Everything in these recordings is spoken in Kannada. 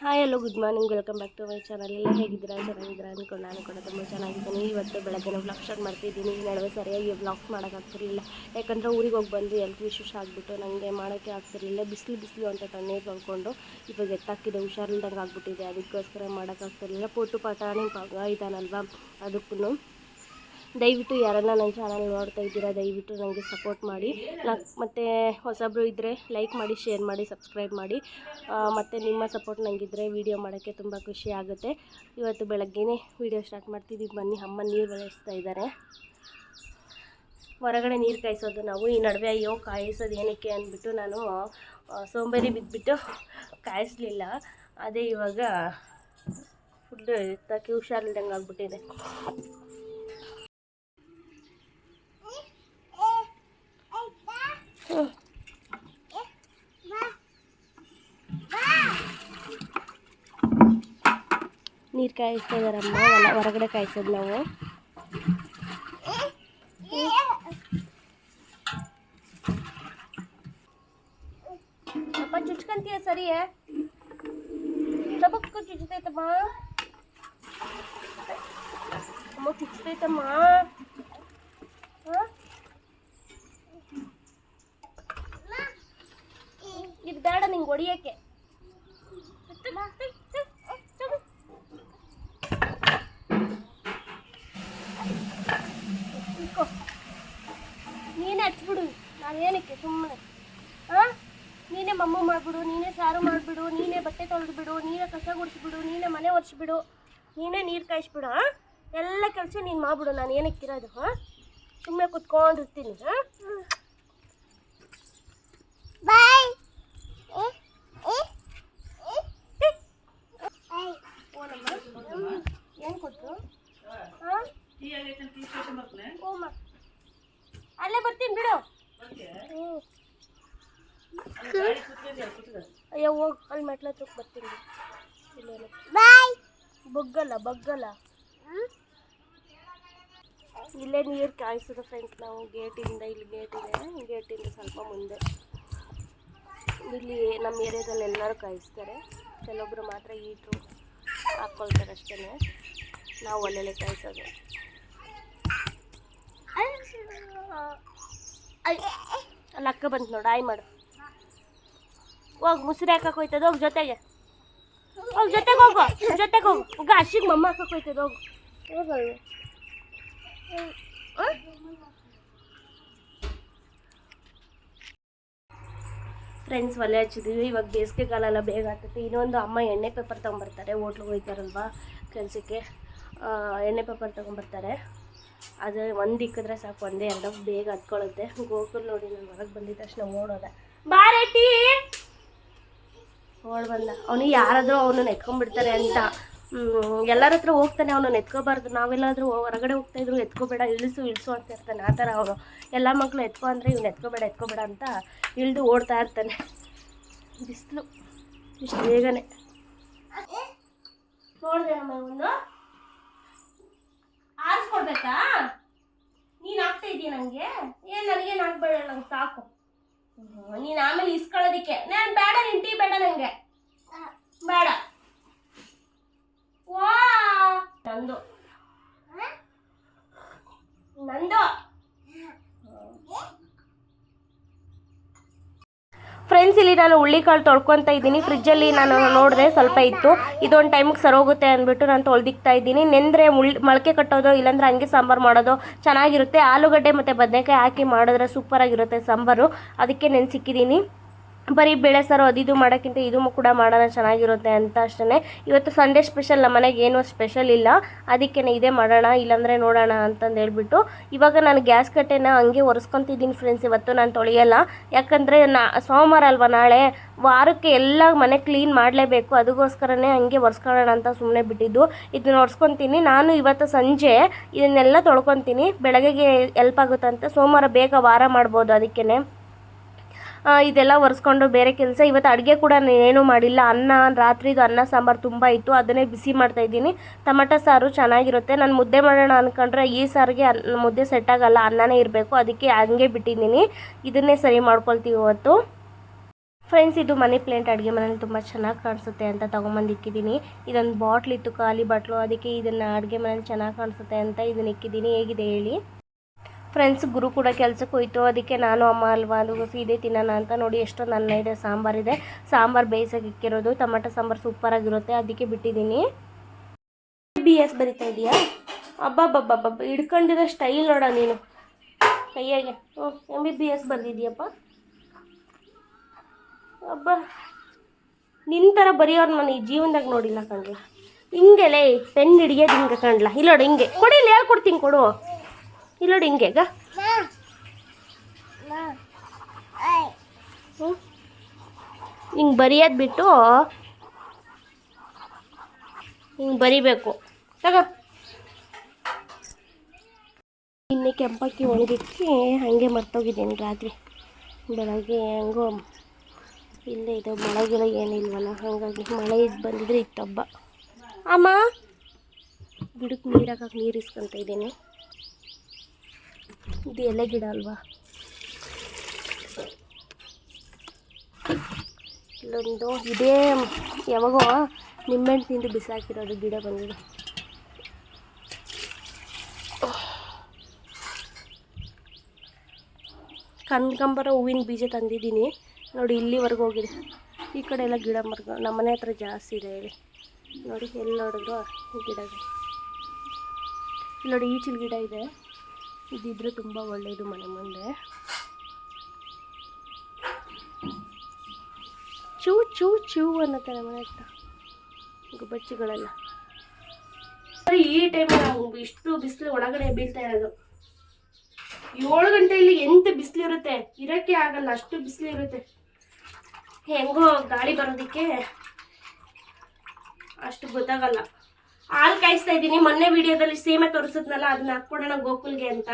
Hi hello good morning welcome back to my channel ಎಲ್ಲ ಹೇಗಿದ್ದೀರಾ? ಚೆನ್ನಾಗಿದ್ದೀರಾ ಅಂದ್ಕೊಂಡು ನಾನು ಕೂಡ ತುಂಬ ಚೆನ್ನಾಗಿದ್ದೀನಿ. ಇವತ್ತು ಬೆಳಗ್ಗೆ ವ್ಲಾಗ್ ಸ್ಟಾರ್ಟ್ ಮಾಡ್ತಿದ್ದೀನಿ. ಈ ನಡುವೆ ಸರಿಯಾಗಿ ವ್ಲಾಗ್ ಮಾಡೋಕ್ಕಾಗ್ತಿರಲಿಲ್ಲ. ಯಾಕಂದರೆ ಊರಿಗೆ ಹೋಗಿ ಬಂದು ಎಲ್ತ್ ಇಶ್ಯೂಸ್ ಆಗಿಬಿಟ್ಟು ನನಗೆ ಮಾಡೋಕ್ಕೆ ಆಗ್ತಿರಲಿಲ್ಲ. ಬಿಸಿಲು ಬಿಸಿಲು ಅಂತ ತಣ್ಣೀರು ತೊಳ್ಕೊಂಡು ಇವಾಗ ಎತ್ತಾಕಿದೆ ಹುಷಾರಿಲ್ದಂಗೆ ಆಗಿಬಿಟ್ಟಿದೆ. ಅದಕ್ಕೋಸ್ಕರ ಮಾಡೋಕ್ಕಾಗ್ತಿರಲಿಲ್ಲ. ಪೊಟ್ಟು ಪಟಾಣಿ ಪಾಗ ಇದಾನಲ್ವಾ? ಅದಕ್ಕೂ ದಯವಿಟ್ಟು ಯಾರನ್ನ ನನ್ನ ಚಾನಲ್ ನೋಡ್ತಾ ಇದ್ದೀರಾ, ದಯವಿಟ್ಟು ನನಗೆ ಸಪೋರ್ಟ್ ಮಾಡಿ. ಮತ್ತು ಹೊಸಬ್ರು ಇದ್ದರೆ ಲೈಕ್ ಮಾಡಿ ಶೇರ್ ಮಾಡಿ ಸಬ್ಸ್ಕ್ರೈಬ್ ಮಾಡಿ. ಮತ್ತು ನಿಮ್ಮ ಸಪೋರ್ಟ್ ನನಗಿದ್ರೆ ವೀಡಿಯೋ ಮಾಡೋಕ್ಕೆ ತುಂಬ ಖುಷಿ ಆಗುತ್ತೆ. ಇವತ್ತು ಬೆಳಗ್ಗೆನೇ ವೀಡಿಯೋ ಸ್ಟಾರ್ಟ್ ಮಾಡ್ತಿದ್ದೀವಿ ಬನ್ನಿ ಅಮ್ಮ ನೀರು ಬೆಳೆಸ್ತಾ ಇದ್ದಾರೆ. ಹೊರಗಡೆ ನೀರು ಕಾಯಿಸೋದು ನಾವು. ಈ ನಡುವೆ ಅಯ್ಯೋ, ಕಾಯಿಸೋದು ಏನಕ್ಕೆ ಅಂದ್ಬಿಟ್ಟು ನಾನು ಸೋಂಬೇರಿ ಬಿದ್ದುಬಿಟ್ಟು ಕಾಯಿಸಲಿಲ್ಲ. ಅದೇ ಇವಾಗ ಫುಡ್ ಎತ್ತಕ್ಕೆ ಹುಷಾರಿಲ್ದಂಗೆ ಆಗ್ಬಿಟ್ಟಿದೆ ನೀರು ಕಾಯಿಸ್ತಾ ಇದಾರಮ್ಮ ಹೊಲ ಹೊರಗಡೆ ಕಾಯಿಸೋದು ನಾವು. ಸ್ವಲ್ಪ ಚುಚ್ಕಂತೀಯ ಸರಿಯೇ ಚಬಕ್ಕು ಚುಚ್ತೈತಮ್ಮ. ಅಮ್ಮ ಚುಚ್ತೈತಮ್ಮ ಹಾಂ ಇದು ಬೇಡ ನಿಂಗೆ ಹೊಡಿಯೋಕ್ಕೆ ಇಟ್ಕೋ. ನೀನೇ ಹಚ್ಬಿಡು ನಾನು ಏನಕ್ಕೆ ಸುಮ್ಮನೆ ಹಾಂ ನೀನೇ ಮಮ್ಮ ಮಾಡಿಬಿಡು, ನೀನೇ ಸಾರು ಮಾಡಿಬಿಡು, ನೀನೇ ಬಟ್ಟೆ ತೊಳೆದ್ಬಿಡು, ನೀನೇ ಕಸ ಗುಡಿಸ್ಬಿಡು, ನೀನೇ ಮನೆ ಒರೆಸ್ಬಿಡು, ನೀನೇ ನೀರು ಕಾಯಿಸ್ಬಿಡು ಎಲ್ಲ ಕೆಲಸ ನೀನು ಮಾಡಿಬಿಡು, ನಾನು ಏನಕ್ಕಿರೋದು ಹಾಂ ಸುಮ್ಮನೆ ಕುತ್ಕೊಂಡಿರ್ತೀನಿ ಹಾಂ ಬಾಯ್ ಏನು ಕೊಟ್ಟರು ಹಾಂ ಓಮ ಅಲ್ಲೇ ಬರ್ತೀನಿ ಬಿಡು ಹ್ಞೂ ಅಯ್ಯೋ ಹೋಗಿ ಅಲ್ಲಿ ಮೆಟ್ಲ ಹತ್ರಕ್ಕೆ ಬರ್ತೀನಿ. ಇಲ್ಲೇನು. ಬಾಯ್. ಬಗ್ಗಲ್ಲ ಬಗ್ಗಲ್ಲ. ಇಲ್ಲೇ ನೀರು ಕಾಯಿಸೋದು ಫ್ರೆಂಡ್ಸ್ ನಾವು ಗೇಟಿಂದ ಇಲ್ಲಿ ಗೇಟ್ ಇದೆ ಗೇಟಿಂದ ಸ್ವಲ್ಪ ಮುಂದೆ. ಇಲ್ಲಿ ನಮ್ಮ ಏರಿಯಾದಲ್ಲಿ ಎಲ್ಲರೂ ಕಾಯಿಸ್ತಾರೆ. ಕೆಲವೊಬ್ಬರು ಮಾತ್ರ ಹೀಟ್ರು ಹಾಕ್ಕೊಳ್ತಾರೆ ಅಷ್ಟೇ ನಾವು ಒಳ್ಳೆಲೆ ಕಾಯಿಸೋದು. ಅಲ್ಲಿ ಅಕ್ಕ ಬಂತು ನೋಡು ಆಯ್ ಮಾಡು. ಹೋಗಿ ಮುಸುರಿ ಹಾಕಕ್ಕೆ ಹೋಯ್ತದ ಜೊತೆಗೆ. ಹೋಗಿ ಜೊತೆಗೆ ಹೋಗು ಜೊತೆಗೆ ಹೋಗು. ಈಗ ಹಸಿಗೆ ಮಮ್ಮ ಹಾಕಕ್ಕೆ ಹೋಯ್ತದ ಹೋಗು. ಫ್ರೆಂಡ್ಸ್ ಒಲೆ ಹಚ್ಚಿದೀವಿ. ಇವಾಗ ಬೇಸಿಗೆಗಾಲೆಲ್ಲ ಬೇಗ ಆಗ್ತೈತೆ. ಇನ್ನೊಂದು ಅಮ್ಮ ಎಣ್ಣೆ ಪೇಪರ್ ತೊಗೊಂಬರ್ತಾರೆ. ಹೋಟ್ಲಿಗೆ ಹೋಗ್ತಾರಲ್ವಾ ಕೆಲಸಕ್ಕೆ ಎಣ್ಣೆ ಪೇಪರ್ ತೊಗೊಂಬರ್ತಾರೆ. ಅದು ಒಂದು ಇಕ್ಕಿದ್ರೆ ಸಾಕು. ಒಂದೇ, ಎರಡು ಬೇಗ ಹತ್ಕೊಳ್ಳುತ್ತೆ. ಗೋಕುಲ್ ನೋಡಿ, ನಾನು ಹೊರಗೆ ಬಂದಿದ್ದ ತಕ್ಷಣ ಓಡೋದೆ ಬಾರೇಟಿ ಓಡ್ ಬಂದ. ಅವನಿಗೆ ಯಾರಾದರೂ ಅವನನ್ನ ಎತ್ಕೊಂಡ್ಬಿಡ್ತಾರೆ ಅಂತ. ಎಲ್ಲರ ಹತ್ರ ಹೋಗ್ತಾನೆ ಅವನನ್ನ ಎತ್ಕೋಬಾರ್ದು ನಾವೆಲ್ಲಾದರೂ ಹೊರಗಡೆ ಹೋಗ್ತಾ ಇದ್ರು, ಎತ್ಕೋಬೇಡ, ಇಳಿಸು ಇಳಿಸು ಅಂತ ಇರ್ತಾನೆ. ಆ ಥರ ಅವನು ಎಲ್ಲ ಮಕ್ಕಳು ಎತ್ಕೊ ಅಂದರೆ ಇವ್ನು ಎತ್ಕೋಬೇಡ ಎತ್ಕೋಬೇಡ ಅಂತ ಇಳಿದು ಓಡ್ತಾ ಇರ್ತಾನೆ. ಬಿಸಿಲು. ಇಷ್ಟು ಬೇಗನೆ. ನೋಡಿದೆ ನಮ್ಮ ಒಂದು ಆರಿಸ್ಕೊಡ್ಬೇಕಾ? ನೀನು ಆಗ್ತಾ ಇದೀಯ ನನಗೆ ಏನು, ನನಗೇನು ಆಗ್ಬೇಡ ನಂಗೆ ಸಾಕು. ನೀನು ಆಮೇಲೆ ಇಸ್ಕೊಳ್ಳೋದಿಕ್ಕೆ. ನಾನು ಬೇಡ ನಿನ್ ಟೀ ಬೇಡ ನಂಗೆ. ಬೇಡ. ವಾ! ನಂದು. ನಂದು. ಫ್ರೆಂಡ್ಸ್ ಇಲ್ಲಿ ನಾನು ಹುಳ್ಳಿಕಾಳು ತೊಳ್ಕೊತಾ ಇದ್ದೀನಿ. ಫ್ರಿಜ್ಜಲ್ಲಿ ನಾನು ನೋಡಿದೆ ಸ್ವಲ್ಪ ಇತ್ತು. ಇದೊಂದು ಟೈಮಿಗೆ ಸರೋಗುತ್ತೆ ಅಂದ್ಬಿಟ್ಟು ನಾನು ತೊಳ್ದಿಕ್ತಾ ಇದ್ದೀನಿ. ನೆಂದರೆ ಮುಳ್, ಮೊಳಕೆ ಕಟ್ಟೋದು, ಇಲ್ಲಾಂದ್ರೆ ಹಂಗೆ ಸಾಂಬಾರು ಮಾಡೋದು ಚೆನ್ನಾಗಿರುತ್ತೆ. ಆಲೂಗಡ್ಡೆ ಮತ್ತು ಬದನೆಕಾಯಿ ಹಾಕಿ ಮಾಡಿದ್ರೆ ಸೂಪರಾಗಿರುತ್ತೆ ಸಾಂಬಾರು. ಅದಕ್ಕೆ ನೆನ್ಸಿಕ್ಕಿದ್ದೀನಿ. ಬರೀ ಬೇಳೆ ಸಾರು ಅದು ಇದು ಮಾಡೋಕ್ಕಿಂತ ಇದು ಕೂಡ ಮಾಡೋಣ ಚೆನ್ನಾಗಿರುತ್ತೆ ಅಂತ ಅಷ್ಟೇ ಇವತ್ತು ಸಂಡೇ ಸ್ಪೆಷಲ್ ನಮ್ಮ ಮನೆಗೆ ಏನೂ ಸ್ಪೆಷಲ್ ಇಲ್ಲ. ಅದಕ್ಕೆ ಇದೇ ಮಾಡೋಣ, ಇಲ್ಲಾಂದರೆ ನೋಡೋಣ ಅಂತಂದು ಹೇಳ್ಬಿಟ್ಟು. ಇವಾಗ ನಾನು ಗ್ಯಾಸ್ ಕಟ್ಟೆನ ಹಂಗೆ ಒರೆಸ್ಕೊತಿದ್ದೀನಿ ಫ್ರೆಂಡ್ಸ್ ಇವತ್ತು ನಾನು ತೊಳೆಯಲ್ಲ. ಯಾಕಂದರೆ ನಾ ಸೋಮವಾರ ಅಲ್ವಾ ನಾಳೆ? ವಾರಕ್ಕೆ ಎಲ್ಲ ಮನೆ ಕ್ಲೀನ್ ಮಾಡಲೇಬೇಕು. ಅದಕ್ಕೋಸ್ಕರನೇ ಹಂಗೆ ಒರೆಸ್ಕೊಳ್ಳೋಣ ಅಂತ ಸುಮ್ಮನೆ ಬಿಟ್ಟಿದ್ದು. ಇದನ್ನ ಒರೆಸ್ಕೊತೀನಿ. ನಾನು ಇವತ್ತು ಸಂಜೆ ಇದನ್ನೆಲ್ಲ ತೊಳ್ಕೊತೀನಿ. ಬೆಳಗ್ಗೆಗೆ ಹೆಲ್ಪ್ ಆಗುತ್ತೆ ಸೋಮವಾರ ಬೇಗ ವಾರ ಮಾಡ್ಬೋದು ಅದಕ್ಕೇ ಇದೆಲ್ಲ ಒರೆಸ್ಕೊಂಡು ಬೇರೆ ಕೆಲಸ. ಇವತ್ತು ಅಡುಗೆ ಕೂಡ ಏನೂ ಮಾಡಿಲ್ಲ. ಅನ್ನ, ರಾತ್ರಿದು ಅನ್ನ, ಸಾಂಬಾರು ತುಂಬ ಇತ್ತು. ಅದನ್ನೇ ಬಿಸಿ ಮಾಡ್ತಾ ಇದ್ದೀನಿ. ಟಮಟೊ ಸಾರು ಚೆನ್ನಾಗಿರುತ್ತೆ. ನಾನು ಮುದ್ದೆ ಮಾಡೋಣ ಅಂದ್ಕೊಂಡ್ರೆ ಈ ಸಾರಿಗೆ ಮುದ್ದೆ ಸೆಟ್ ಆಗಲ್ಲ. ಅನ್ನನೇ ಇರಬೇಕು. ಅದಕ್ಕೆ ಹಂಗೆ ಬಿಟ್ಟಿದ್ದೀನಿ. ಇದನ್ನೇ ಸರಿ ಮಾಡ್ಕೊಳ್ತೀವಿ ಇವತ್ತು. ಫ್ರೆಂಡ್ಸ್ ಇದು ಮನಿ ಪ್ಲೇಂಟ್ ಅಡುಗೆ ಮನೇಲಿ ತುಂಬ ಚೆನ್ನಾಗಿ ಕಾಣಿಸುತ್ತೆ ಅಂತ ತೊಗೊಂಬಂದು ಇಕ್ಕಿದ್ದೀನಿ. ಇದೊಂದು ಬಾಟ್ಲ್ ಇತ್ತು, ಖಾಲಿ ಬಾಟ್ಲು. ಅದಕ್ಕೆ ಇದನ್ನು ಅಡುಗೆ ಮನೇಲಿ ಚೆನ್ನಾಗಿ ಕಾಣಿಸುತ್ತೆ ಅಂತ ಇದನ್ನ ಇಕ್ಕಿದ್ದೀನಿ. ಹೇಗಿದೆ ಹೇಳಿ? ಫ್ರೆಂಡ್ಸ್ ಗುರು ಕೂಡ ಕೆಲಸಕ್ಕೆ ಹೋಯ್ತು ಅದಕ್ಕೆ ನಾನು ಅಮ್ಮ ಅಲ್ವಾ ಅದು ಸೀದೆ ತಿನ್ನೋಣ ಅಂತ ನೋಡಿ ಎಷ್ಟೊಂದು ಅನ್ನ ಇದೆ ಸಾಂಬಾರಿದೆ ಸಾಂಬಾರು ಬೇಯಿಸೋಕೆ ಇಕ್ಕಿರೋದು ಟೊಮೆಟೊ ಸಾಂಬಾರು ಸೂಪರಾಗಿರುತ್ತೆ ಅದಕ್ಕೆ ಬಿಟ್ಟಿದ್ದೀನಿ ಬಿ ಎಸ್ ಬರಿತಾ ಇದೆಯಾ ಅಬ್ಬಬ್ಬಬ್ಬಬ್ಬ ಹಿಡ್ಕೊಂಡಿರೋ ಸ್ಟೈಲ್ ನೋಡ ನೀನು ಕೈಯಾಗೆ ಹ್ಞೂ ಎಂ ಬಿ ಬಿ ಎಸ್ ಬರೆದಿದ್ಯಪ್ಪ ಅಬ್ಬ ನಿನ್ನ ಥರ ಬರೆಯೋರು ನಾನು ಈ ಜೀವನದಾಗ ನೋಡಿಲ್ಲ ಕಣ್ಲ ಹಿಂಗೆಲೇ ಪೆನ್ ಹಿಡಿಯೋದು ಹಿಂಗೆ ಕಣ್ಲ ಇಲ್ಲೋಡು ಹಿಂಗೆ ಕೊಡಿ ಇಲ್ಲಿ ಹೇಳ್ಕೊಡ್ತೀನಿ ಕೊಡು ಇಲ್ಲೋಡು ಹಿಂಗೆ, ಗ. ಹ್ಞೂ ಹಿಂಗೆ ಬರಿಯೋದು ಬಿಟ್ಟು ಹಿಂಗೆ ಬರಿಬೇಕು. ತಗೋ. ನಿನ್ನೆ ಕೆಂಪಕ್ಕಿ ಒಣಗಿಕ್ಕಿ ಹಾಗೆ ಮರ್ತೋಗಿದ್ದೀನಿ ರಾತ್ರಿ. ಬೆಳಗ್ಗೆ ಹೆಂಗೋ ಇಲ್ಲೇ ಇದು, ಮಳೆ ಗಿಳೆ ಏನಿಲ್ವಲ್ಲ, ಹಾಗಾಗಿ ಮಳೆ ಇದು ಬಂದಿದ್ರೆ ಇತ್ತು ಹಬ್ಬ ಅಮ್ಮ ಗಿಡಕ್ಕೆ ನೀರು ನೀರು ಇಸ್ಕೊತ ಇದ್ದೀನಿ. ಇದು ಎಲೆ ಗಿಡ ಅಲ್ವಾ? ಇಲ್ಲೊಂದು, ಇದೇ ಯಾವಾಗೋ ನಿಂಬೆಹಣ್ಣು ತಿಂದು ಬಿಸಾಕಿರೋದು ಗಿಡ ಬಂದಿದೆ. ಕನ್ಕಂಬರ ಹೂವಿನ ಬೀಜ ತಂದಿದ್ದೀನಿ. ನೋಡಿ, ಇಲ್ಲಿವರೆಗೂ ಹೋಗಿದೆ. ಈ ಕಡೆ ಎಲ್ಲ ಗಿಡ ಮರಗಳು, ನಮ್ಮ ಮನೆ ಹತ್ರ ಜಾಸ್ತಿ ಇದೆ ಹೇಳಿ ನೋಡಿ, ಎಲ್ಲಿ ನೋಡಿದ್ರು ಗಿಡಗಳು. ನೋಡಿ ಈಚಿಲ್ ಗಿಡ ಇದೆ. ಇದಿದ್ರೆ ತುಂಬ ಒಳ್ಳೆಯದು ಮನೆ ಮುಂದೆ. ಚೂ ಚೂ ಚೂ ಅನ್ನತ್ತಾರೆ ಮನೆ ಹತ್ರ ಗುಬ್ಬಚ್ಚಿಗಳೆಲ್ಲ. ಈ ಟೈಮ್ ಇಷ್ಟು ಬಿಸಿಲು ಒಳಗಡೆ ಬೀಳ್ತಾ ಇರೋದು. ಏಳು ಗಂಟೆಯಲ್ಲಿ ಎಂತ ಬಿಸಿಲು ಇರುತ್ತೆ? ಇರಕ್ಕೆ ಆಗಲ್ಲ, ಅಷ್ಟು ಬಿಸಿಲು ಇರುತ್ತೆ. ಹೆಂಗೋ ಗಾಳಿ ಬರೋದಕ್ಕೆ ಅಷ್ಟು ಗೊತ್ತಾಗಲ್ಲ. ಹಾಲು ಕಾಯಿಸ್ತಾ ಇದ್ದೀನಿ. ಮೊನ್ನೆ ವಿಡಿಯೋದಲ್ಲಿ ಸೇಮೆ ತೋರಿಸಿದ್ನಲ್ಲ, ಅದನ್ನ ಹಾಕ್ಕೊಡೋಣ ಗೋಕುಲ್ಗೆ ಅಂತ.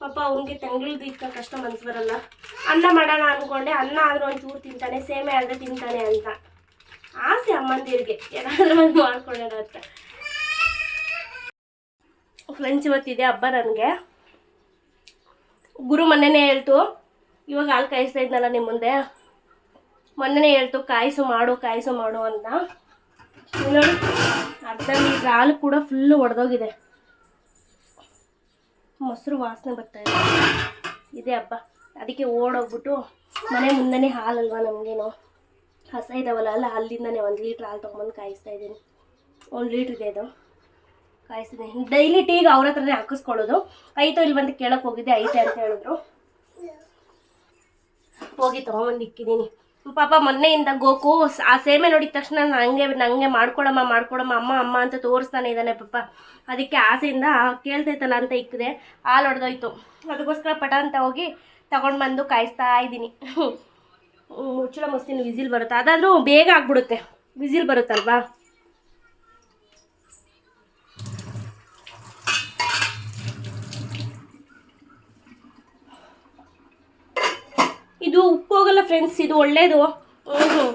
ಪಾಪ ಅವನಿಗೆ ತಂಗಿಳ್ದು ಇಕ್ಕ ಕಷ್ಟ ಮನ್ಸು ಬರಲ್ಲ. ಅನ್ನ ಮಾಡೋಣ ಅನ್ಕೊಂಡೆ. ಅನ್ನ ಆದ್ರೂ ಚೂರು ತಿಂತಾನೆ, ಸೇಮೆ ಆದ್ರೆ ತಿಂತಾನೆ ಅಂತ. ಆಸೆ ಅಮ್ಮಂದಿರಿಗೆ. ಏನಾದ್ರೂ ಒಂದು ಮಾಡ್ಕೊಳ್ಳೋಣ ಅಂತ. ಫ್ರೆಂಡ್ಸ್ ಇವತ್ತಿದೆ ಹಬ್ಬ ನನಗೆ. ಗುರು ಮೊನ್ನೆನೇ ಹೇಳ್ತು, ಇವಾಗ ಹಾಲು ಕಾಯಿಸ್ತಾ ಇದ್ನಲ್ಲ ನಿಮ್ಮ ಮುಂದೆ. ಮೊನ್ನೆನೇ ಹೇಳ್ತು, ಕಾಯಿಸು ಮಾಡು ಕಾಯಿಸು ಮಾಡು ಅಂತ. ಅರ್ಧ ಲೀಟ್ರ್ ಹಾಲು ಕೂಡ ಫುಲ್ಲು ಒಡೆದೋಗಿದೆ. ಮೊಸರು ವಾಸನೆ ಬರ್ತಾ ಇದೆ. ಇದೆ ಹಬ್ಬ. ಅದಕ್ಕೆ ಓಡೋಗ್ಬಿಟ್ಟು ಮನೆ ಮುಂದೆನೇ ಹಾಲಲ್ವಾ ನಮಗೇನು? ಹಸ ಇದಾವಲ್ಲ, ಅಲ್ಲ ಅಲ್ಲಿಂದನೇ ಒಂದು ಲೀಟ್ರ್ ಹಾಲು ತೊಗೊಂಬಂದು ಕಾಯಿಸ್ತಾ ಇದ್ದೀನಿ. ಒಂದು ಲೀಟ್ರ್ ಇದೆ ಅದು. ಕಾಯಿಸ್ತೀನಿ. ಡೈಲಿ ಟೀಗೆ ಅವ್ರ ಹತ್ರನೇ ಹಾಕಿಸ್ಕೊಳ್ಳೋದು. ಐತೋ ಬಂದು ಕೇಳಕ್ಕೆ ಹೋಗಿದ್ದೆ, ಐತೆ ಅಂತ ಹೇಳಿದ್ರು. ಹೋಗಿ ತೊಗೊಂಬಂದು ಇಕ್ಕಿದ್ದೀನಿ. ಪಾಪ ಮೊನ್ನೆಯಿಂದ ಗೋಕು ಆ ಸೇಮೆ ನೋಡಿದ ತಕ್ಷಣ ನಂಗೆ ನಂಗೆ ಮಾಡ್ಕೊಡಮ್ಮ ಮಾಡ್ಕೊಡಮ್ಮ ಅಮ್ಮ ಅಮ್ಮ ಅಂತ ತೋರಿಸ್ತಾನೆ ಇದ್ದಾನೆ ಪಾಪ. ಅದಕ್ಕೆ ಆಸೆಯಿಂದ ಕೇಳ್ತೈತಲ್ಲ ಅಂತ ಇಕ್ಕಿದೆ. ಹಾಲು ಹೊಡೆದೋಯ್ತು ಅದಕ್ಕೋಸ್ಕರ ಪಟ ಅಂತ ಹೋಗಿ ತಗೊಂಡು ಬಂದು ಕಾಯಿಸ್ತಾ ಇದ್ದೀನಿ. ಮುಚ್ಚಳ ಮುಸ್ತಿನ ವಿಸಿಲ್ ಬರುತ್ತೆ. ಅದಾದರೂ ಬೇಗ ಆಗ್ಬಿಡುತ್ತೆ. ವಿಸಿಲ್ ಬರುತ್ತಲ್ವಾ? ಇದು ಫ್ರೆಂಡ್ಸ್ ಇದು ಒಳ್ಳೇದು. ಹ್ಞೂ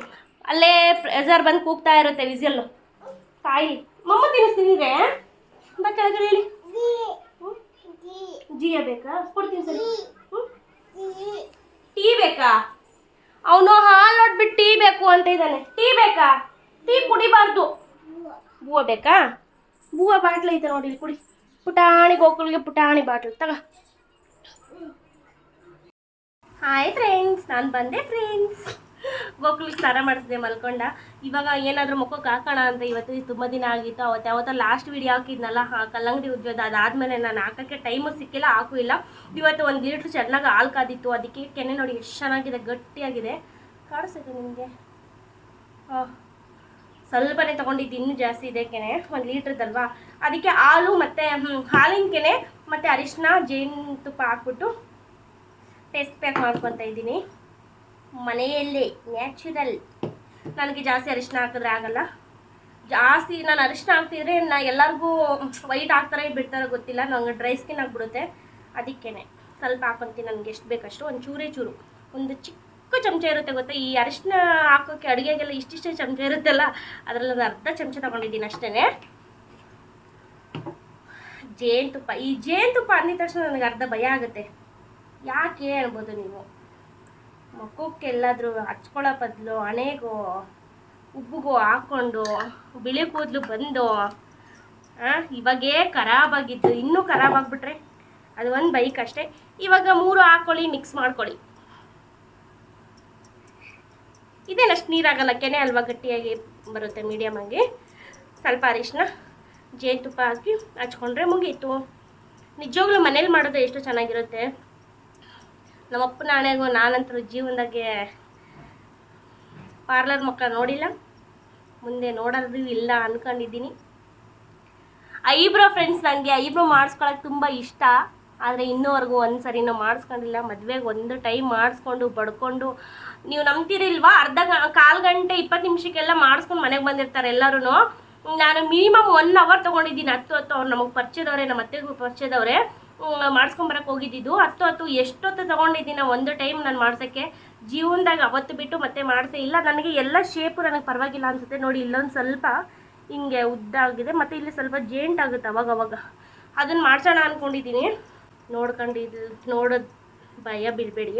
ಅಲ್ಲೇ ಪ್ರೆಸರ್ ಬಂದು ಕೂಗ್ತಾ ಇರುತ್ತೆ ವಿಸಿಯಲ್ಲು ತಾಯಿ ಮಮ್ಮ ತಿನ್ನಿಸ್ತಿದ್ರೆ ಬಾ ಕೆಳಗಡೆ ಹೇಳಿ? ಜಿಯ ಬೇಕಾ? ಕೊಡ್ತೀನಿ ಸರಿ? ಟೀ ಬೇಕಾ? ಅವನು ಹಾಲು ನೋಡ್ಬಿಟ್ಟು ಟೀ ಬೇಕು ಅಂತ ಇದ್ದಾನೆ. ಟೀ ಬೇಕಾ? ಟೀ ಕುಡಿಬಾರ್ದು. ಬೂವ ಬೇಕಾ? ಬೂವ ಬಾಟ್ಲ್ ಐತೆ ನೋಡಿ ಇಲ್ಲಿ ಕುಡಿ. ಪುಟಾಣಿ ಗೋಕುಲ್ಗೆ ಪುಟಾಣಿ ಬಾಟ್ಲ್. ತಗ. ಹಾಯ್ ಫ್ರೆಂಡ್ಸ್ ನಾನು ಬಂದೆ ಫ್ರೆಂಡ್ಸ್ ಗೋಕುಲಿಗೆ ಸ್ನಾನ ಮಾಡಿಸಿದೆ ಮಲ್ಕೊಂಡ. ಇವಾಗ ಏನಾದರೂ ಮುಖಕ್ಕೆ ಹಾಕೋಣ ಅಂತ ಇವತ್ತು ತುಂಬ ದಿನ ಆಗಿತ್ತು. ಅವತ್ತು ಯಾವತ್ತೋ ಲಾಸ್ಟ್ ವಿಡಿಯೋ ಹಾಕಿದ್ನಲ್ಲ ಹಾ ಕಲ್ಲಂಗಡಿ ಉಜ್ಜೋದು ಅದಾದಮೇಲೆ ನಾನು ಹಾಕೋಕ್ಕೆ ಟೈಮು ಸಿಕ್ಕಿಲ್ಲ, ಹಾಕೂ ಇಲ್ಲ. ಇವತ್ತು ಒಂದು ಲೀಟ್ರ್ ಚೆನ್ನಾಗಿ ಹಾಲು ಕಾದಿತ್ತು. ಅದಕ್ಕೆ ಕೆನೆ ನೋಡಿ ಎಷ್ಟು ಚೆನ್ನಾಗಿದೆ, ಗಟ್ಟಿಯಾಗಿದೆ. ಕಾಣಿಸುತ್ತೆ ನಿಮಗೆ? ಹಾಂ ಸ್ವಲ್ಪನೇ ತೊಗೊಂಡಿದ್ದು ಇನ್ನೂ ಜಾಸ್ತಿ ಇದೆ ಕೆನೆ, ಒಂದು ಲೀಟ್ರದಲ್ವಾ ಅದಕ್ಕೆ ಹಾಲು ಮತ್ತು ಹಾಲಿನ ಕೆನೆ ಮತ್ತು ಅರಿಶಿನ, ಜೇನುತುಪ್ಪ ಹಾಕ್ಬಿಟ್ಟು ಟೇಸ್ಟ್ ಪ್ಯಾಕ್ ಮಾಡ್ಕೊತಾ ಇದ್ದೀನಿ. ಮನೆಯಲ್ಲೇ ನ್ಯಾಚುರಲ್. ನನಗೆ ಜಾಸ್ತಿ ಅರಿಶಿನ ಹಾಕಿದ್ರೆ ಆಗಲ್ಲ. ಜಾಸ್ತಿ ನಾನು ಅರಿಶಿನ ಹಾಕ್ತಿದ್ರೆ ನಾ ಎಲ್ಲರಿಗೂ ವೈಟ್ ಹಾಕ್ತಾರೆ ಬಿಡ್ತಾರೋ ಗೊತ್ತಿಲ್ಲ. ನನಗೆ ಡ್ರೈ ಸ್ಕಿನ್ ಆಗಿಬಿಡುತ್ತೆ. ಅದಕ್ಕೇನೆ ಸ್ವಲ್ಪ ಹಾಕೊತೀನಿ ನನಗೆ ಎಷ್ಟು ಬೇಕಷ್ಟು. ಒಂದು ಚೂರೇ. ಚೂರು ಒಂದು ಚಿಕ್ಕ ಚಮಚ ಇರುತ್ತೆ ಗೊತ್ತಾ? ಈ ಅರಿಶಿನ ಹಾಕೋಕ್ಕೆ ಅಡುಗೆಗೆಲ್ಲ ಇಷ್ಟಿಷ್ಟೇ ಚಮಚ ಇರುತ್ತಲ್ಲ, ಅದರಲ್ಲಿ ಒಂದು ಅರ್ಧ ಚಮಚ ತೊಗೊಂಡಿದ್ದೀನಿ ಅಷ್ಟೇ ಜೇನುತುಪ್ಪ. ಈ ಜೇನುತುಪ್ಪ ಅಂದಿದ ತಕ್ಷಣ ನನಗೆ ಅರ್ಧ ಭಯ ಆಗುತ್ತೆ. ಯಾಕೆ ಅನ್ಬೋದು ನೀವು? ಮುಖಕ್ಕೆ ಎಲ್ಲಾದರೂ ಹಚ್ಕೊಳ್ಳೋ ಬದಲು ಹಣೆಗೋ, ಉಬ್ಬುಗೋ ಹಾಕ್ಕೊಂಡು, ಬಿಳಿ ಕೂದಲು ಬಂದು ಇವಾಗೇ ಖರಾಬಾಗಿದ್ದು, ಇನ್ನೂ ಖರಾಬ್ ಆಗಿಬಿಟ್ರೆ ಅದು ಒಂದು ಬೈಕ್ ಅಷ್ಟೇ. ಇವಾಗ ಮೂರು ಹಾಕ್ಕೊಳ್ಳಿ ಮಿಕ್ಸ್ ಮಾಡ್ಕೊಳ್ಳಿ. ಇದೇನಷ್ಟು ನೀರಾಗಲ್ಲ ಕೆನೆ ಅಲ್ವಾ ಗಟ್ಟಿಯಾಗಿ ಬರುತ್ತೆ ಮೀಡಿಯಮ್ ಆಗಿ? ಸ್ವಲ್ಪ ಅರಿಶಿನ ಜೇನುತುಪ್ಪ ಹಾಕಿ ಹಚ್ಕೊಂಡ್ರೆ ಮುಗೀತು. ನಿಜವಾಗ್ಲೂ ಮನೇಲಿ ಮಾಡೋದು ಎಷ್ಟು ಚೆನ್ನಾಗಿರುತ್ತೆ? ನಮ್ಮಪ್ಪನ ಹಣೆಗೂ ನಾನಂತರೂ ಜೀವನದಾಗೆ ಪಾರ್ಲರ್ ಮಕ್ಕಳ ನೋಡಿಲ್ಲ. ಮುಂದೆ ನೋಡೋದು ಇಲ್ಲ ಅಂದ್ಕೊಂಡಿದ್ದೀನಿ ಐಬ್ರೋ ಫ್ರೆಂಡ್ಸ್ ನನಗೆ ಐಬ್ರೋ ಮಾಡಿಸ್ಕೊಳಕ್ಕೆ ತುಂಬ ಇಷ್ಟ. ಆದರೆ ಇನ್ನೂವರೆಗೂ ಒಂದು ಸರಿನೂ ಮಾಡಿಸ್ಕೊಂಡಿಲ್ಲ. ಮದುವೆಗೆ ಒಂದು ಟೈಮ್ ಮಾಡಿಸ್ಕೊಂಡು, ಬಡ್ಕೊಂಡು. ನೀವು ನಂಬ್ತಿರಿಲ್ವಾ? ಅರ್ಧ ಕಾಲು ಗಂಟೆ, ಇಪ್ಪತ್ತು ನಿಮಿಷಕ್ಕೆಲ್ಲ ಮಾಡಿಸ್ಕೊಂಡು ಮನೆಗೆ ಬಂದಿರ್ತಾರೆ ಎಲ್ಲರೂ ನಾನು ಮಿನಿಮಮ್ ಒನ್ ಅವರ್ ತೊಗೊಂಡಿದ್ದೀನಿ. ಹತ್ತು ಹತ್ತು ಅವ್ರು ನಮಗೆ ಪರಿಚಯದವ್ರೆ ನಮ್ಮ ಅತ್ತೆಗೂ ಪರಿಚಯದವ್ರೆ. ಮಾಡಿಸ್ಕೊಂಬರಕ್ಕೆ ಹೋಗಿದ್ದಿದ್ದು. ಹತ್ತು ಹತ್ತು ಎಷ್ಟೊತ್ತು ತೊಗೊಂಡಿದ್ದೀನಿ ಒಂದು ಟೈಮ್ ನಾನು ಮಾಡ್ಸೋಕ್ಕೆ. ಜೀವನದಾಗ ಅವತ್ತು ಬಿಟ್ಟು ಮತ್ತೆ ಮಾಡಿಸೇ ಇಲ್ಲ. ನನಗೆ ಎಲ್ಲ ಶೇಪು ನನಗೆ ಪರವಾಗಿಲ್ಲ ಅನಿಸುತ್ತೆ. ನೋಡಿ, ಇಲ್ಲೊಂದು ಸ್ವಲ್ಪ ಹಿಂಗೆ ಉದ್ದ ಆಗಿದೆ. ಮತ್ತು ಇಲ್ಲಿ ಸ್ವಲ್ಪ ಜೇಂಟ್ ಆಗುತ್ತೆ ಅವಾಗ ಅವಾಗ. ಅದನ್ನು ಮಾಡ್ಸೋಣ ಅಂದ್ಕೊಂಡಿದ್ದೀನಿ ನೋಡ್ಕೊಂಡು ಇದು, ನೋಡೋದು ಭಯ ಬೀಳಬೇಡಿ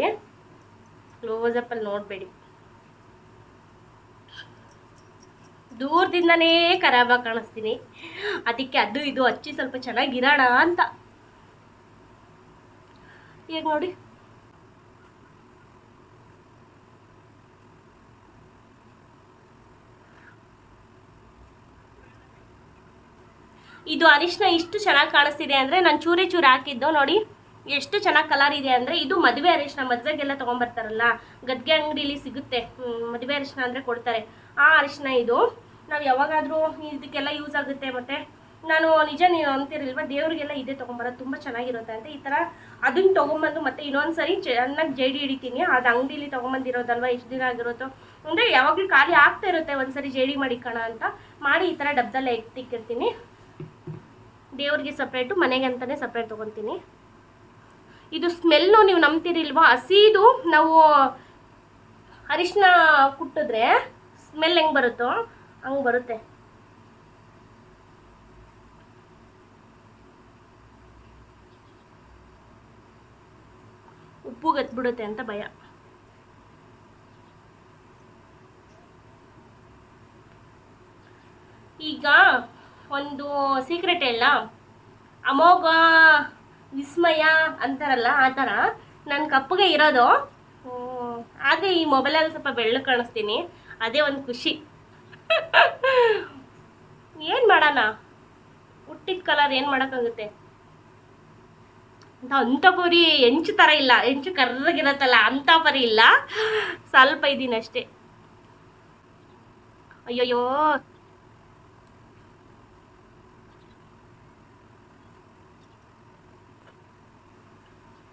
ಕ್ಲೋಸಪ್ಪಲ್ಲಿ ನೋಡಬೇಡಿ. ದೂರದಿಂದನೇ ಖರಾಬಾಗಿ ಕಾಣಿಸ್ತೀನಿ. ಅದಕ್ಕೆ ಅದು ಇದು ಹಚ್ಚಿ ಸ್ವಲ್ಪ ಚೆನ್ನಾಗಿರೋಣ ಅಂತ. ಈಗ ನೋಡಿ? ಇದು ಅರಿಶಿನ ಇಷ್ಟು ಚೆನ್ನಾಗಿ ಕಾಣಿಸ್ತಿದೆ ಅಂದರೆ ನಾನು ಚೂರಿ ಚೂರಿ ಹಾಕಿದ್ದು, ನೋಡಿ. ಎಷ್ಟು ಚೆನ್ನಾಗಿ ಕಲರ್ ಇದೆ ಅಂದರೆ ಇದು ಮದುವೆ ಅರಿಶಿನ, ಮದುವೆಗೆಲ್ಲ ತೊಗೊಂಬರ್ತಾರಲ್ಲ. ಗದ್ಗೆ ಅಂಗಡಿಲಿ ಸಿಗುತ್ತೆ. ಮದುವೆ ಅರಿಶಿನ ಅಂದರೆ ಕೊಡ್ತಾರೆ. ಆ ಅರಿಶಿನ ಇದು. ನಾವು ಯಾವಾಗಾದರೂ ಇದಕ್ಕೆಲ್ಲ ಯೂಸ್ ಆಗುತ್ತೆ ಮತ್ತು. ನಾನು ನಿಜ ನೀವು ಅಂತಿರಲಿಲ್ವ ದೇವ್ರಿಗೆಲ್ಲ ಇದೇ ತೊಗೊಂಬರೋದು ತುಂಬ ಚೆನ್ನಾಗಿರುತ್ತೆ ಅಂತ ಈ ಥರ ಅದನ್ನ ತೊಗೊಂಬಂದು ಮತ್ತೆ ಇನ್ನೊಂದು ಸರಿ ಚೆನ್ನಾಗಿ ಜೇಡಿ ಹಿಡಿತೀನಿ. ಅದು ಅಂಗಡಿಲಿ ತೊಗೊಂಬಂದಿರೋದಲ್ವ? ಎಷ್ಟು ದಿನ ಆಗಿರುತ್ತೋ ಅಂದರೆ ಯಾವಾಗಲೂ ಖಾಲಿ ಆಗ್ತಾ ಇರುತ್ತೆ ಒಂದು ಸರಿ ಜೇಡಿ ಮಾಡಿಕೋಣ ಅಂತ. ಮಾಡಿ ಈ ಥರ ಡಬ್ದಲ್ಲೇ ಎತ್ತಿಕ್ಕಿರ್ತೀನಿ ದೇವ್ರಿಗೆ ಸಪ್ರೇಟು ಮನೆಗೆ ಅಂತಲೇ ಸಪ್ರೇಟ್ ತೊಗೊತೀನಿ. ಇದು ಸ್ಮೆಲ್ಲು ನೀವು ನಂಬ್ತಿರಿಲ್ವಾ? ಹಸಿದು ನಾವು ಅರಿಶಿನ ಕುಟ್ಟಿದ್ರೆ ಸ್ಮೆಲ್ ಹೆಂಗೆ ಬರುತ್ತೋ ಹಂಗೆ ಬರುತ್ತೆ. ಉಪ್ಪು ಗತ್ಬಿಡುತ್ತೆ ಅಂತ ಭಯ. ಈಗ ಒಂದು ಸೀಕ್ರೆಟ್ ಹೇಳ. ಅಮೋಘ, ವಿಸ್ಮಯ ಅಂತಾರಲ್ಲ, ಆ ಥರ ನನ್ನ ಕಪ್ಪಗೆ ಇರೋದು. ಆದರೆ ಈ ಮೊಬೈಲಲ್ಲಿ ಸ್ವಲ್ಪ ಬೆಳ್ಳು ಕಾಣಿಸ್ತೀನಿ. ಅದೇ ಒಂದು ಖುಷಿ. ಏನು ಮಾಡೋಣ? ಹುಟ್ಟಿದ ಕಲರ್ ಏನು ಮಾಡೋಕ್ಕಾಗುತ್ತೆ? ಅಂಥ ಪರಿ ಹೆಂಚು ಥರ ಇಲ್ಲ, ಹೆಂಚು ಕರ್ರಗಿರತ್ತಲ್ಲ ಅಂಥ ಪರಿ ಇಲ್ಲ. ಸ್ವಲ್ಪ ಇದ್ದೀನಿ ಅಷ್ಟೇ. ಅಯ್ಯಯ್ಯೋ.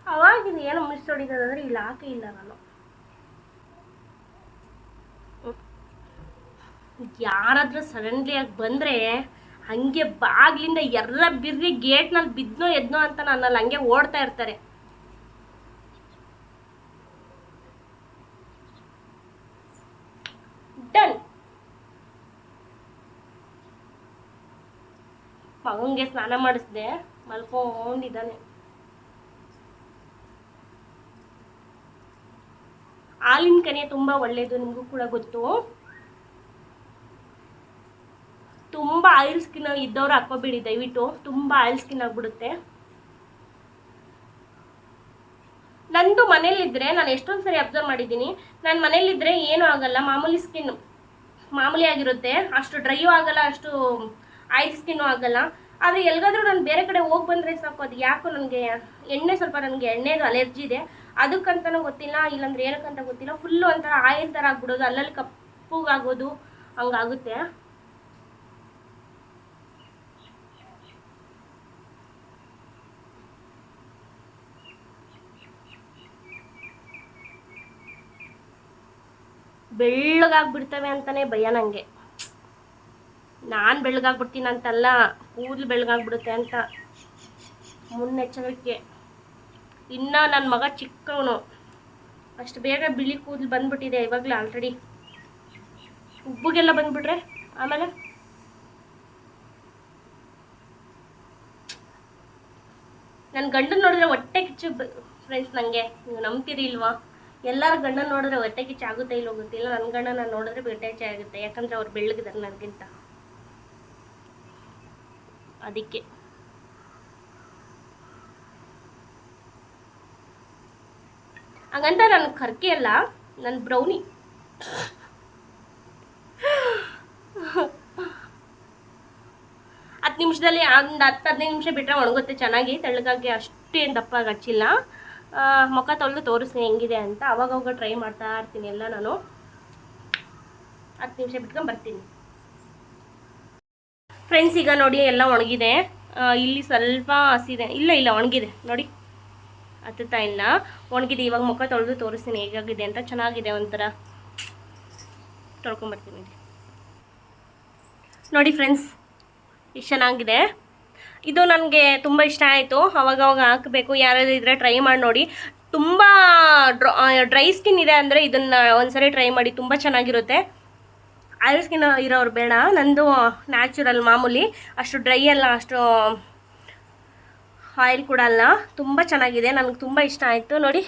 ಅವಾಗಿನ ಏನೋ ಮಿಸ್ ಹೊಡಿತದಂದ್ರೆ ಇಲ್ಲಿ ಹಾಕೇ ಇಲ್ಲ ನಾನು. ಯಾರಾದ್ರೂ ಸಡನ್ಲಿ ಆಗಿ ಬಂದರೆ ಹಂಗೆ ಬಾಗ್ಲಿಂದ ಎಲ್ಲ ಬಿರ್ರಿ ಗೇಟ್ನಲ್ಲಿ ಬಿದ್ನೋ ಎದ್ನೋ ಅಂತ ನನ್ನಲ್ಲಿ ಹಂಗೆ ಓಡ್ತಾ ಇರ್ತಾರೆ. ಡನ್. ಮಗಂಗೆ ಸ್ನಾನ ಮಾಡಿಸ್ದೆ, ಮಲ್ಕೊಂಡಿದ್ದಾನೆ. ಹಾಲಿನ ಕನೆ ತುಂಬಾ ಒಳ್ಳೇದು, ನಿಮಗೂ ಕೂಡ ಗೊತ್ತು. ತುಂಬ ಆಯಿಲ್ ಸ್ಕಿನ್ ಇದ್ದವ್ರು ಹಾಕೋಬೇಡಿ, ದಯವಿಟ್ಟು. ತುಂಬ ಆಯಿಲ್ ಸ್ಕಿನ್ ಆಗಿಬಿಡುತ್ತೆ. ನಂದು ಮನೇಲಿದ್ದರೆ ನಾನು ಎಷ್ಟೊಂದು ಸರಿ ಅಬ್ಸರ್ವ್ ಮಾಡಿದ್ದೀನಿ. ನಾನು ಮನೇಲಿದ್ದರೆ ಏನೂ ಆಗಲ್ಲ, ಮಾಮೂಲಿ ಸ್ಕಿನ್ ಮಾಮೂಲಿ ಆಗಿರುತ್ತೆ. ಅಷ್ಟು ಡ್ರೈಯೂ ಆಗಲ್ಲ, ಅಷ್ಟು ಆಯಿಲ್ ಸ್ಕಿನ್ನು ಆಗಲ್ಲ. ಆದರೆ ಎಲ್ಲಿಗಾದ್ರೂ ನಾನು ಬೇರೆ ಕಡೆ ಹೋಗಿ ಬಂದರೆ ಸಾಕು, ಅದು ಯಾಕೋ ನನಗೆ ಎಣ್ಣೆ ಸ್ವಲ್ಪ ನನಗೆ ಎಣ್ಣೆದು ಅಲರ್ಜಿ ಇದೆ. ಅದಕ್ಕಂತನೂ ಗೊತ್ತಿಲ್ಲ, ಇಲ್ಲಾಂದ್ರೆ ಏನಕ್ಕಂತ ಗೊತ್ತಿಲ್ಲ. ಫುಲ್ಲು ಒಂಥರ ಆಯಿಲ್ ಥರ ಆಗ್ಬಿಡೋದು, ಅಲ್ಲಲ್ಲಿ ಕಪ್ಪುಗಾಗೋದು ಹಂಗಾಗುತ್ತೆ. ಬೆಳ್ಳಗಾಗ್ಬಿಡ್ತವೆ ಅಂತಾನೆ ಭಯ ನನಗೆ ನಾನು ಬೆಳ್ಳಗಾಗ್ಬಿಡ್ತೀನಿ ಅಂತಲ್ಲ ಕೂದಲು ಬೆಳ್ಳಗಾಗ್ಬಿಡುತ್ತೆ ಅಂತ ಮುನ್ನೆಚ್ಚರಿಕೆ. ಇನ್ನು ನನ್ನ ಮಗ ಚಿಕ್ಕವನು. ಅಷ್ಟು ಬೇಗ ಬಿಳಿ ಕೂದಲು ಬಂದ್ಬಿಟ್ಟಿದೆ ಇವಾಗಲೇ ಆಲ್ರೆಡಿ ಉಬ್ಬುಗೆಲ್ಲ ಬಂದ್ಬಿಟ್ರೆ ಆಮೇಲೆ? ನನ್ನ ಗಂಡನ ನೋಡಿದ್ರೆ ಹೊಟ್ಟೆ ಕಿಚ್ಚು ಫ್ರೆಂಡ್ಸ್ ನನಗೆ ನೀವು ನಂಬ್ತೀರಿ ಇಲ್ವಾ? ಎಲ್ಲರ ಗಂಡನ ನೋಡಿದ್ರೆ ಹೊಟ್ಟೆ ಕಿಚ್ಚ ಆಗುತ್ತೆ, ಇಲ್ಲ ಗೊತ್ತಿಲ್ಲ ನನ್ನ ಗಂಡ ನಾನು ನೋಡಿದ್ರೆ ಹೊಟ್ಟೆ ಕಿಚ್ಚ ಆಗುತ್ತೆ. ಯಾಕಂದ್ರೆ ಅವ್ರು ಬೆಳ್ಳಗಿದ್ದಾರೆ ನನಗಿಂತ. ಅದಕ್ಕೆ. ಹಾಗಂತ ನನ್ನ ಕರ್ಕೆ ಅಲ್ಲ ನನ್ನ ಬ್ರೌನಿ. ಹತ್ತು ನಿಮಿಷದಲ್ಲಿ ಒಂದು ಹತ್ತು ಹದಿನೈದು ನಿಮಿಷ ಬಿಟ್ಟರೆ ಒಣಗುತ್ತೆ ಚೆನ್ನಾಗಿ. ತೆಳ್ಳಗಾಗಿ ಅಷ್ಟೇನು ದಪ್ಪ ಹಚ್ಚಿಲ್ಲ. ಮುಖ ತೊಳೆದು ತೋರಿಸ್ತೀನಿ ಹೆಂಗಿದೆ ಅಂತ. ಅವಾಗ ಟ್ರೈ ಮಾಡ್ತಾ ಇರ್ತೀನಿ ಎಲ್ಲ ನಾನು. ಹತ್ತು ನಿಮಿಷ ಬಿಟ್ಕೊಂಡು ಬರ್ತೀನಿ. ಫ್ರೆಂಡ್ಸ್ ಈಗ ನೋಡಿ ಎಲ್ಲ ಒಣಗಿದೆ. ಇಲ್ಲಿ ಸ್ವಲ್ಪ ಹಸಿದೆ. ಇಲ್ಲ ಇಲ್ಲ, ಒಣಗಿದೆ. ನೋಡಿ. ಹತ್ತುತ್ತಾ ಇಲ್ಲ. ಒಣಗಿದೆ. ಇವಾಗ ಮುಖ ತೊಳೆದು ತೋರಿಸ್ತೀನಿ ಹೇಗಾಗಿದೆ ಅಂತ. ಚೆನ್ನಾಗಿದೆ ಒಂಥರ. ತೊಳ್ಕೊಂಬರ್ತೀನಿ ನೋಡಿ ಫ್ರೆಂಡ್ಸ್ ಇಷ್ಟು ಚೆನ್ನಾಗಿದೆ. ಇದು ನನಗೆ ತುಂಬ ಇಷ್ಟ ಆಯಿತು. ಅವಾಗವಾಗ ಅವಾಗ ಹಾಕಬೇಕು. ಯಾರಾದರೂ ಇದ್ದರೆ ಟ್ರೈ ಮಾಡಿ ನೋಡಿ. ತುಂಬ ಡ್ರೈ ಸ್ಕಿನ್ ಇದೆ ಅಂದರೆ ಇದನ್ನು ಒಂದ್ಸರಿ ಟ್ರೈ ಮಾಡಿ. ತುಂಬ ಚೆನ್ನಾಗಿರುತ್ತೆ. ಆಯಿಲ್ ಸ್ಕಿನ್ ಇರೋರು ಬೇಡ. ನಂದು ನ್ಯಾಚುರಲ್ ಮಾಮೂಲಿ. ಅಷ್ಟು ಡ್ರೈ ಅಲ್ಲ, ಅಷ್ಟು ಆಯಿಲ್ ಕೂಡ ಅಲ್ಲ. ತುಂಬ ಚೆನ್ನಾಗಿದೆ. ನನಗೆ ತುಂಬ ಇಷ್ಟ ಆಯಿತು. ನೋಡಿ.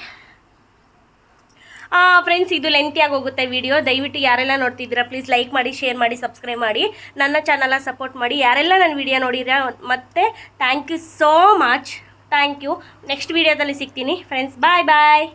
ಫ್ರೆಂಡ್ಸ್ ಇದು ಲೆಂತಿಯಾಗಿ ಹೋಗುತ್ತೆ ವಿಡಿಯೋ ದಯವಿಟ್ಟು ಯಾರೆಲ್ಲ ನೋಡ್ತಿದ್ದೀರಾ ಪ್ಲೀಸ್ ಲೈಕ್ ಮಾಡಿ ಶೇರ್ ಮಾಡಿ ಸಬ್ಸ್ಕ್ರೈಬ್ ಮಾಡಿ. ನನ್ನ ಚಾನಲ್ನ ಸಪೋರ್ಟ್ ಮಾಡಿ. ಯಾರೆಲ್ಲ ನನ್ನ ವಿಡಿಯೋ ನೋಡಿದ್ರೆ, ಮತ್ತೆ thank you so much thank you next ವಿಡಿಯೋದಲ್ಲಿ ಸಿಗ್ತೀನಿ. ಫ್ರೆಂಡ್ಸ್ ಬಾಯ್ ಬಾಯ್